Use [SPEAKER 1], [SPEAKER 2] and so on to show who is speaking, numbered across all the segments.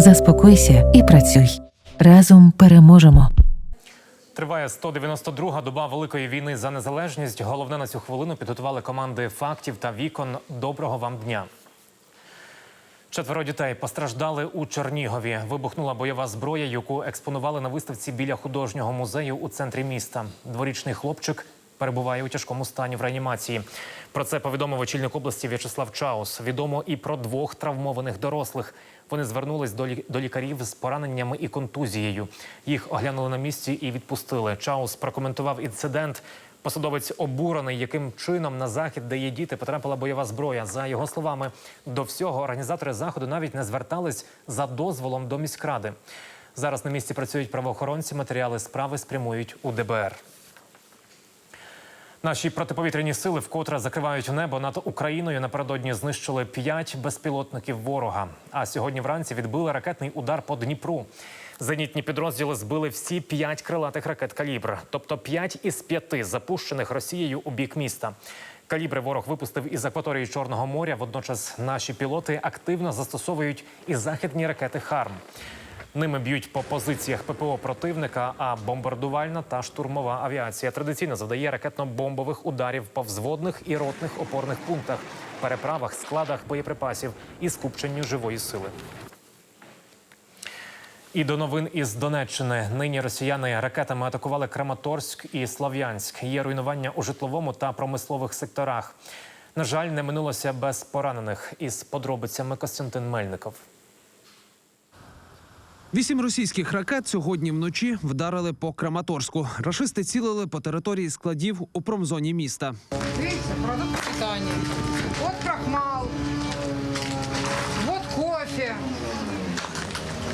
[SPEAKER 1] Заспокойся і працюй. Разом переможемо.
[SPEAKER 2] Триває 192-га доба великої війни за незалежність. Головне на цю хвилину підготували команди фактів та вікон. Доброго вам дня. Четверо дітей постраждали у Чернігові. Вибухнула бойова зброя, яку експонували на виставці біля художнього музею у центрі міста. Дворічний хлопчик перебуває у тяжкому стані в реанімації. Про це повідомив очільник області В'ячеслав Чаус. Відомо і про двох травмованих дорослих. Вони звернулись до, лі- до лікарів з пораненнями і контузією. Їх оглянули на місці і відпустили. Чаус прокоментував інцидент. Посадовець обурений, яким чином на захід, де є діти, потрапила бойова зброя. За його словами, до всього організатори заходу навіть не звертались за дозволом до міськради. Зараз на місці працюють правоохоронці. Матеріали справи спрямують у ДБР. Наші протиповітряні сили вкотре закривають небо над Україною. Напередодні знищили п'ять безпілотників ворога. А сьогодні вранці відбили ракетний удар по Дніпру. Зенітні підрозділи збили всі п'ять крилатих ракет калібр, тобто п'ять із п'яти запущених Росією у бік міста. Калібри ворог випустив із акваторії Чорного моря. Водночас наші пілоти активно застосовують і західні ракети Харм. Ними б'ють по позиціях ППО противника, а бомбардувальна та штурмова авіація традиційно завдає ракетно-бомбових ударів по взводних і ротних опорних пунктах, переправах, складах боєприпасів і скупченню живої сили. І до новин із Донеччини. Нині росіяни ракетами атакували Краматорськ і Слов'янськ. Є руйнування у житловому та промислових секторах. На жаль, не минулося без поранених. Із подробицями Костянтин Мельников.
[SPEAKER 3] Вісім російських ракет сьогодні вночі вдарили по Краматорську. Рашисти цілили по території складів у промзоні міста.
[SPEAKER 4] Видите, продукты питания. Вот крахмал, вот кофе,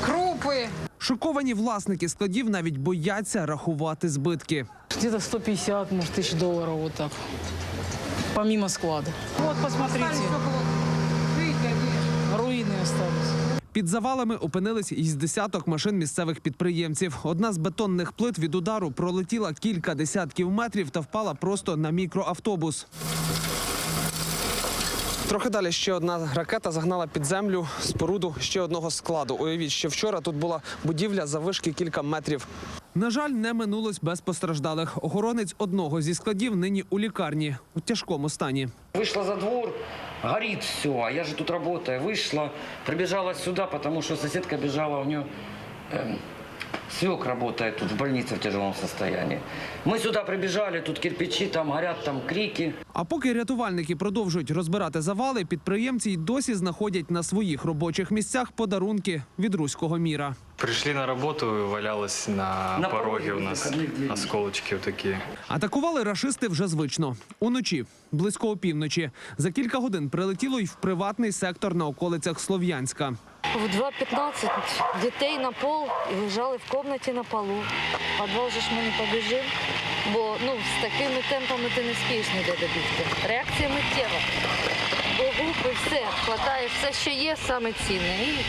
[SPEAKER 4] крупы.
[SPEAKER 3] Шоковані власники складів навіть бояться рахувати збитки.
[SPEAKER 5] Где-то 150, может, тысяч долларов вот так. Помимо склада. Вот, посмотрите,
[SPEAKER 4] Остались около, видите, они
[SPEAKER 5] руины остались.
[SPEAKER 3] Під завалами опинились із десяток машин місцевих підприємців. Одна з бетонних плит від удару пролетіла кілька десятків метрів та впала просто на мікроавтобус. Трохи далі ще одна ракета загнала під землю споруду ще одного складу. Уявіть, що вчора тут була будівля заввишки кілька метрів. На жаль, не минулось без постраждалих. Охоронець одного зі складів нині у лікарні у тяжкому стані.
[SPEAKER 6] Вышла за двор, горит все, а я же тут работаю. Вышла, прибежала сюда, потому что соседка бежала, у нее эм, свек работает тут в больнице в тяжелом состоянии. Мы сюда прибежали, тут кирпичи, там горят, там крики.
[SPEAKER 3] А поки рятувальники продовжують розбирати завали, підприємці й досі знаходять на своїх робочих місцях подарунки від руського міра.
[SPEAKER 7] Пришли на работу, валялось на,
[SPEAKER 6] На
[SPEAKER 7] пороге у нас осколочки вот такие.
[SPEAKER 3] Атакували рашисти вже звично. Уночі, близько опівночі. За кілька годин прилетіло й в приватний сектор на околицях Слов'янська.
[SPEAKER 8] В 2.15 дітей на пол і лежали в кімнаті на полу. В Підвал же ж ми не побіжимо, бо ну, з такими темпами ти не спієш ніде добігти. Реакція миттєва. Бо губи, все, хватає все, що є, саме цінне, і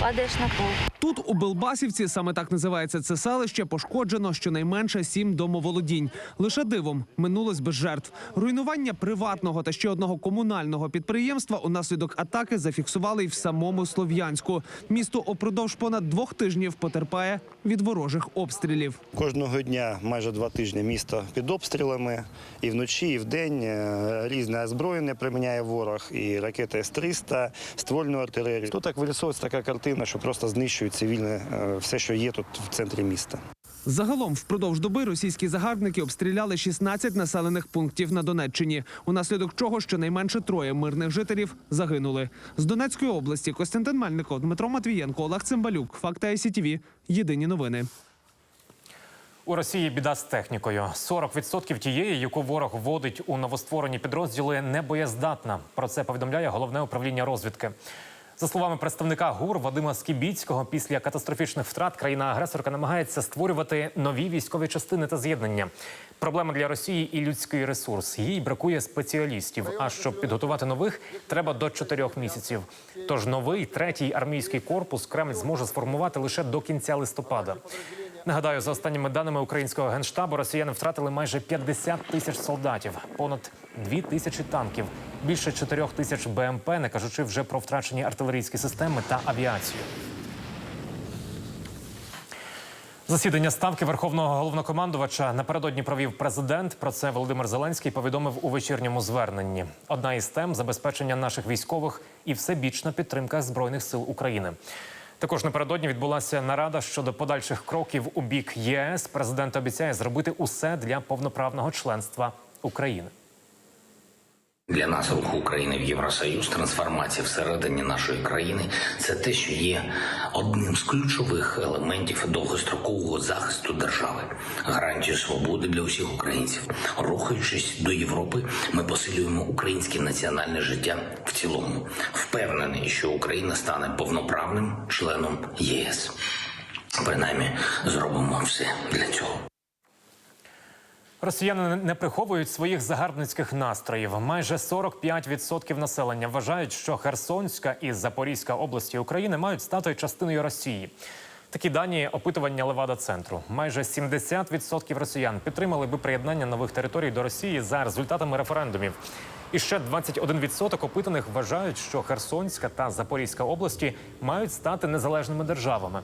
[SPEAKER 8] падаєш на пол.
[SPEAKER 3] Тут у Белбасівці, саме так називається це селище, пошкоджено щонайменше сім домоволодінь. Лише дивом минулось без жертв. Руйнування приватного та ще одного комунального підприємства унаслідок атаки зафіксували й в самому Слов'янську. Місто упродовж понад двох тижнів потерпає від ворожих обстрілів.
[SPEAKER 9] Кожного дня, майже два тижні, місто під обстрілами і вночі, і вдень е, різне озброєння приміняє ворог, і ракети С-300, ствольну артилерію. Тут так вирисовується така картина, що просто знищують цивільне е, все, що є тут в центрі міста.
[SPEAKER 3] Загалом впродовж доби російські загарбники обстріляли 16 населених пунктів на Донеччині, унаслідок чого щонайменше троє мирних жителів загинули. З Донецької області Костянтин Мельников, Дмитро Матвієнко, Олег Цимбалюк. Факти ICTV. Єдині новини.
[SPEAKER 2] У Росії біда з технікою. 40% тієї, яку ворог вводить у новостворені підрозділи, не боєздатна. Про це повідомляє головне управління розвідки. За словами представника ГУР Вадима Скібіцького, після катастрофічних втрат країна-агресорка намагається створювати нові військові частини та з'єднання. Проблема для Росії і людський ресурс. Їй бракує спеціалістів. А щоб підготувати нових, треба до чотирьох місяців. Тож новий третій армійський корпус Кремль зможе сформувати лише до кінця листопада. Нагадаю, за останніми даними українського генштабу, росіяни втратили майже 50 тисяч солдатів, понад 2 тисячі танків, більше 4 тисяч БМП, не кажучи вже про втрачені артилерійські системи та авіацію. Засідання ставки верховного головнокомандувача напередодні провів президент. Про це Володимир Зеленський повідомив у вечірньому зверненні. Одна із тем забезпечення наших військових і всебічна підтримка збройних сил України. Також напередодні відбулася нарада щодо подальших кроків у бік ЄС. Президент обіцяє зробити усе для повноправного членства України.
[SPEAKER 10] Для нас рух України в Євросоюз, трансформація всередині нашої країни це те, що є одним з ключових елементів довгострокового захисту держави, гарантію свободи для усіх українців. Рухаючись до Європи, ми посилюємо українське національне життя в цілому. Впевнений, що Україна стане повноправним членом ЄС. Принаймні, зробимо все для цього.
[SPEAKER 2] Росіяни не приховують своїх загарбницьких настроїв. Майже 45% населення вважають, що Херсонська і Запорізька області України мають стати частиною Росії. Такі дані опитування Левада центру. Майже 70% росіян підтримали би приєднання нових територій до Росії за результатами референдумів. І ще 21% опитаних вважають, що Херсонська та Запорізька області мають стати незалежними державами.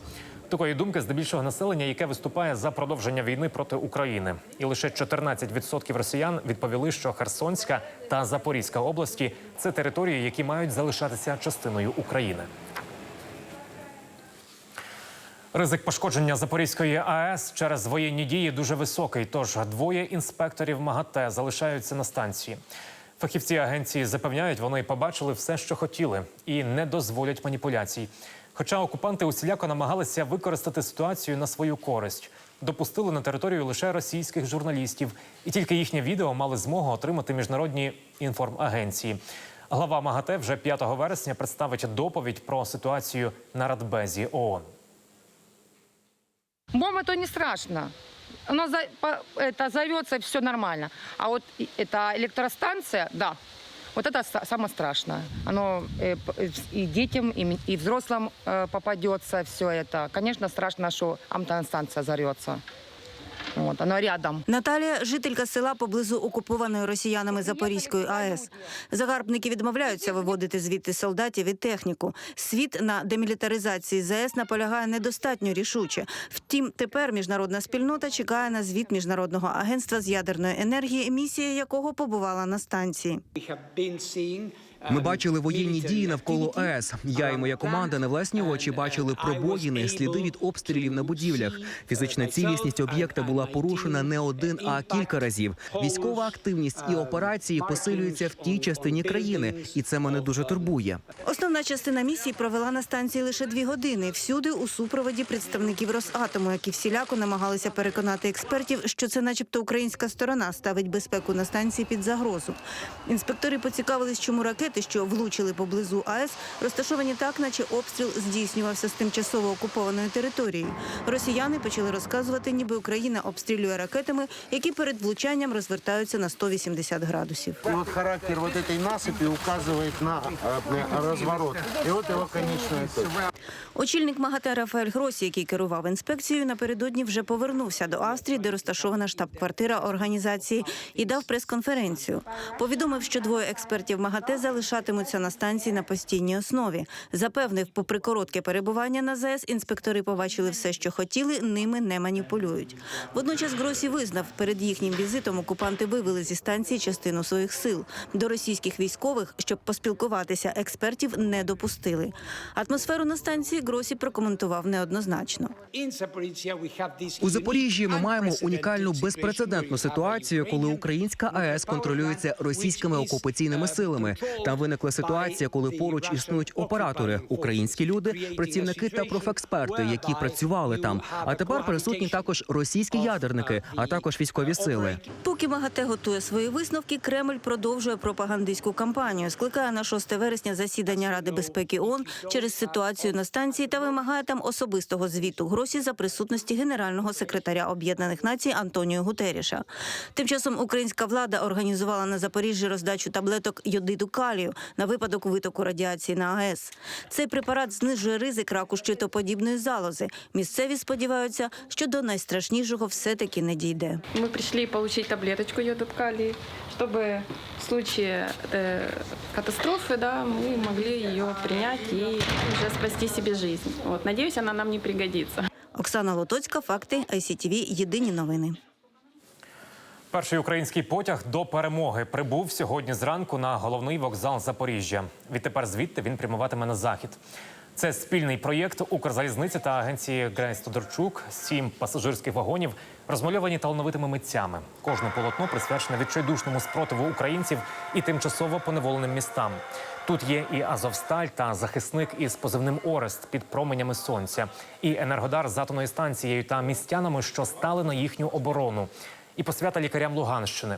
[SPEAKER 2] Такої думки здебільшого населення, яке виступає за продовження війни проти України, і лише 14% росіян відповіли, що Херсонська та Запорізька області це території, які мають залишатися частиною України. Ризик пошкодження Запорізької АЕС через воєнні дії дуже високий. Тож двоє інспекторів МАГАТЕ залишаються на станції. Фахівці агенції запевняють, вони побачили все, що хотіли, і не дозволять маніпуляцій. Хоча окупанти усіляко намагалися використати ситуацію на свою користь, допустили на територію лише російських журналістів, і тільки їхнє відео мали змогу отримати міжнародні інформагенції. Глава МАГАТЕ вже 5 вересня представить доповідь про ситуацію на Радбезі ООН.
[SPEAKER 4] Бомба то не страшно. Оно за, по- это зовется, все нормально. А вот и- эта электростанция, да, вот это са- самое страшное. Оно э, п- и детям, и, м- и взрослым э, попадется все это. Конечно, страшно, что станция взорвется. Вот, оно рядом.
[SPEAKER 11] Наталія жителька села поблизу окупованої росіянами Запорізької АЕС. Загарбники відмовляються виводити звідти солдатів і техніку. Світ на демілітаризації ЗАЕС наполягає недостатньо рішуче. Втім, тепер міжнародна спільнота чекає на звіт міжнародного агентства з ядерної енергії, місія якого побувала на станції.
[SPEAKER 12] Ми бачили воєнні дії навколо АЕС. Я і моя команда на власні очі бачили пробоїни, сліди від обстрілів на будівлях. Фізична цілісність об'єкта була порушена не один, а кілька разів. Військова активність і операції посилюються в тій частині країни, і це мене дуже турбує.
[SPEAKER 11] Основна частина місії провела на станції лише дві години. Всюди у супроводі представників Росатому, які всіляко намагалися переконати експертів, що це, начебто, українська сторона ставить безпеку на станції під загрозу. Інспектори поцікавились, чому ракети, що влучили поблизу АЕС, розташовані так, наче обстріл здійснювався з тимчасово окупованої території. Росіяни почали розказувати, ніби Україна обстрілює ракетами, які перед влучанням розвертаються на 180 градусів.
[SPEAKER 13] Вот характер вот этой насыпи указывает на э, разворот. И вот его конечная точка.
[SPEAKER 11] Очільник МАГАТЕ Рафаель Гросі, який керував інспекцією, напередодні вже повернувся до Австрії, де розташована штаб-квартира організації, і дав прес-конференцію. Повідомив, що двоє експертів МАГАТЕ залишатимуться на станції на постійній основі. Запевнив, попри коротке перебування на ЗАЕС, інспектори побачили все, що хотіли, ними не маніпулюють. Водночас Гросі визнав, перед їхнім візитом окупанти вивели зі станції частину своїх сил. До російських військових, щоб поспілкуватися, експертів не допустили. Атмосферу на станції Гросі прокоментував неоднозначно.
[SPEAKER 12] У Запоріжжі ми маємо унікальну безпрецедентну ситуацію, коли українська АЕС контролюється російськими окупаційними силами. Там виникла ситуація, коли поруч існують оператори, українські люди, працівники та профексперти, які працювали там. А тепер присутні також російські ядерники, а також військові сили.
[SPEAKER 11] Поки МАГАТЕ готує свої висновки, Кремль продовжує пропагандистську кампанію. Скликає на 6 вересня засідання Ради безпеки ООН через ситуацію на станції та вимагає там особистого звіту Гросі за присутності генерального секретаря Об'єднаних Націй Антоніо Гутеріша. Тим часом українська влада організувала на Запоріжжі роздачу таблеток йодиду калію на випадок витоку радіації на АЕС. Цей препарат знижує ризик раку щитоподібної залози. Місцеві сподіваються, що до найстрашнішого все-таки не дійде.
[SPEAKER 5] Мы пришли получить таблеточку йодат калий, чтобы в случае э, катастрофы, да, мы могли ее принять и уже спасти себе жизнь. Вот, надеюсь, она нам не пригодится.
[SPEAKER 11] Оксана Лотоцька, факти ICTV, Єдині новини.
[SPEAKER 2] Перший український потяг до перемоги прибув сьогодні зранку на головний вокзал Запоріжжя. Відтепер звідти він прямуватиме на захід. Це спільний проєкт Укрзалізниці та агенції Грейс Тодорчук. Сім пасажирських вагонів розмальовані талановитими митцями. Кожне полотно присвячене відчайдушному спротиву українців і тимчасово поневоленим містам. Тут є і Азовсталь та захисник із позивним Орест під променями сонця, і енергодар з атомною станцією та містянами, що стали на їхню оборону, і посвята лікарям Луганщини.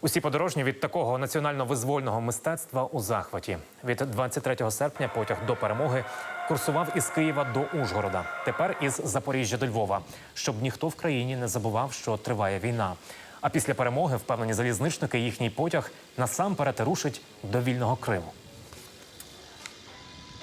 [SPEAKER 2] Усі подорожні від такого національно-визвольного мистецтва у захваті. Від 23 серпня потяг до перемоги курсував із Києва до Ужгорода. Тепер із Запоріжжя до Львова, щоб ніхто в країні не забував, що триває війна. А після перемоги впевнені залізничники їхній потяг насамперед рушить до вільного Криму.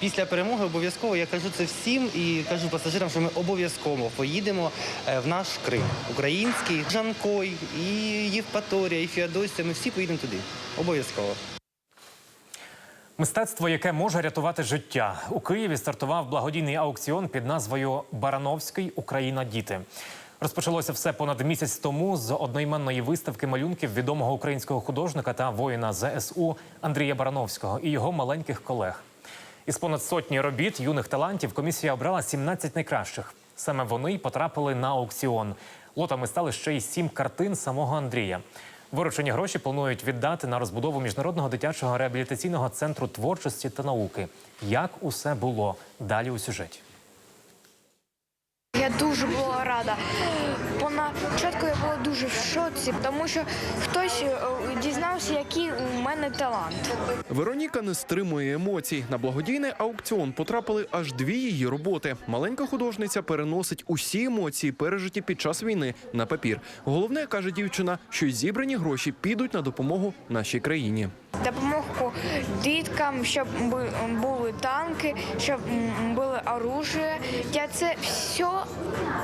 [SPEAKER 14] Після перемоги обов'язково я кажу це всім і кажу пасажирам, що ми обов'язково поїдемо е, в наш Крим. Український, Жанкой, і Євпаторія, і Феодосія. Ми всі поїдемо туди. Обов'язково.
[SPEAKER 2] Мистецтво, яке може рятувати життя. У Києві стартував благодійний аукціон під назвою Барановський Україна діти. Розпочалося все понад місяць тому з одноіменної виставки малюнків відомого українського художника та воїна ЗСУ Андрія Барановського і його маленьких колег. Із понад сотні робіт юних талантів комісія обрала 17 найкращих. Саме вони й потрапили на аукціон. Лотами стали ще й сім картин самого Андрія. Виручені гроші планують віддати на розбудову міжнародного дитячого реабілітаційного центру творчості та науки. Як усе було далі у сюжеті?
[SPEAKER 15] Я дуже була рада. Спочатку я була дуже в шоці, тому що хтось е, дізнався, який у мене талант.
[SPEAKER 16] Вероніка не стримує емоцій. На благодійний аукціон потрапили аж дві її роботи. Маленька художниця переносить усі емоції, пережиті під час війни, на папір. Головне каже дівчина, що зібрані гроші підуть на допомогу нашій країні.
[SPEAKER 15] Допомогу діткам, щоб бу- були танки, щоб м, було оружие. Я це все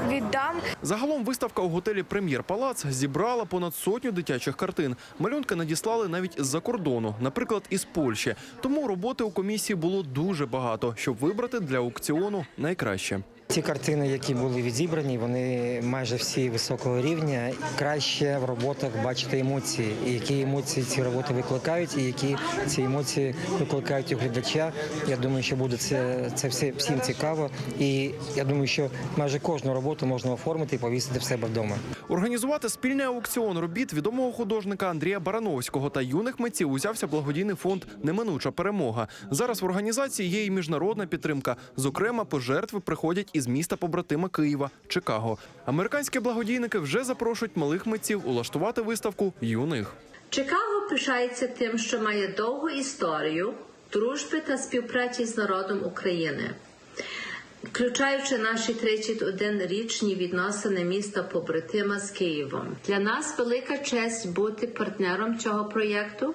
[SPEAKER 15] віддам.
[SPEAKER 16] Загалом виставка у готелі Прем'єр Палац зібрала понад сотню дитячих картин. Малюнки надіслали навіть з-за кордону, наприклад, із Польщі. Тому роботи у комісії було дуже багато, щоб вибрати для аукціону найкраще.
[SPEAKER 14] Ті картини, які були відзібрані, вони майже всі високого рівня. Краще в роботах бачити емоції, і які емоції ці роботи викликають, і які ці емоції викликають у глядача. Я думаю, що буде це, це все всім цікаво. І я думаю, що майже кожну роботу можна оформити і повісити в себе вдома.
[SPEAKER 16] Організувати спільний аукціон робіт відомого художника Андрія Барановського та юних митців узявся благодійний фонд Неминуча перемога. Зараз в організації є і міжнародна підтримка. Зокрема, пожертви приходять із міста побратима Києва, Чикаго. Американські благодійники вже запрошують малих митців улаштувати виставку юних.
[SPEAKER 17] Чикаго пишається тим, що має довгу історію дружби та співпраці з народом України, включаючи наші 31-річні відносини міста побратима з Києвом. Для нас велика честь бути партнером цього проєкту,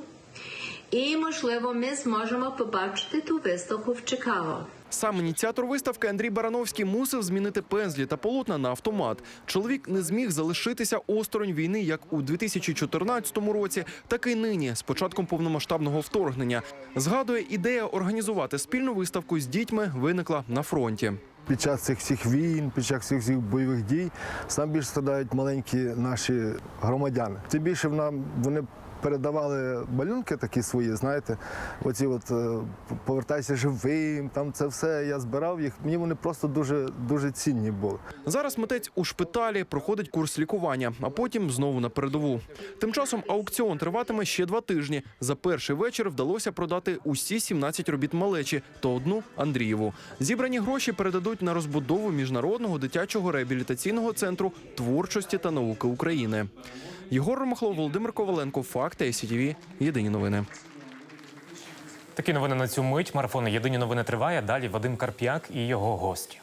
[SPEAKER 17] і можливо, ми зможемо побачити ту виставку в Чикаго.
[SPEAKER 16] Сам ініціатор виставки Андрій Барановський мусив змінити пензлі та полотна на автомат. Чоловік не зміг залишитися осторонь війни як у 2014 році, так і нині, з початком повномасштабного вторгнення. Згадує, ідея організувати спільну виставку з дітьми виникла на фронті.
[SPEAKER 18] Під час цих всіх війн, під час цих всіх бойових дій, сам більше страдають маленькі наші громадяни. Тим більше нам вони передавали малюнки такі свої, знаєте, оці от е, повертайся живим, там це все. Я збирав їх. Мені вони просто дуже дуже цінні були.
[SPEAKER 16] Зараз митець у шпиталі проходить курс лікування, а потім знову на передову. Тим часом аукціон триватиме ще два тижні. За перший вечір вдалося продати усі 17 робіт малечі та одну Андрієву. Зібрані гроші передадуть на розбудову міжнародного дитячого реабілітаційного центру творчості та науки України. Єгор Ромахлов, Володимир Коваленко, Факти СІТВ. Єдині новини.
[SPEAKER 2] Такі новини на цю мить. Марафон Єдині новини триває. Далі Вадим Карп'як і його гості.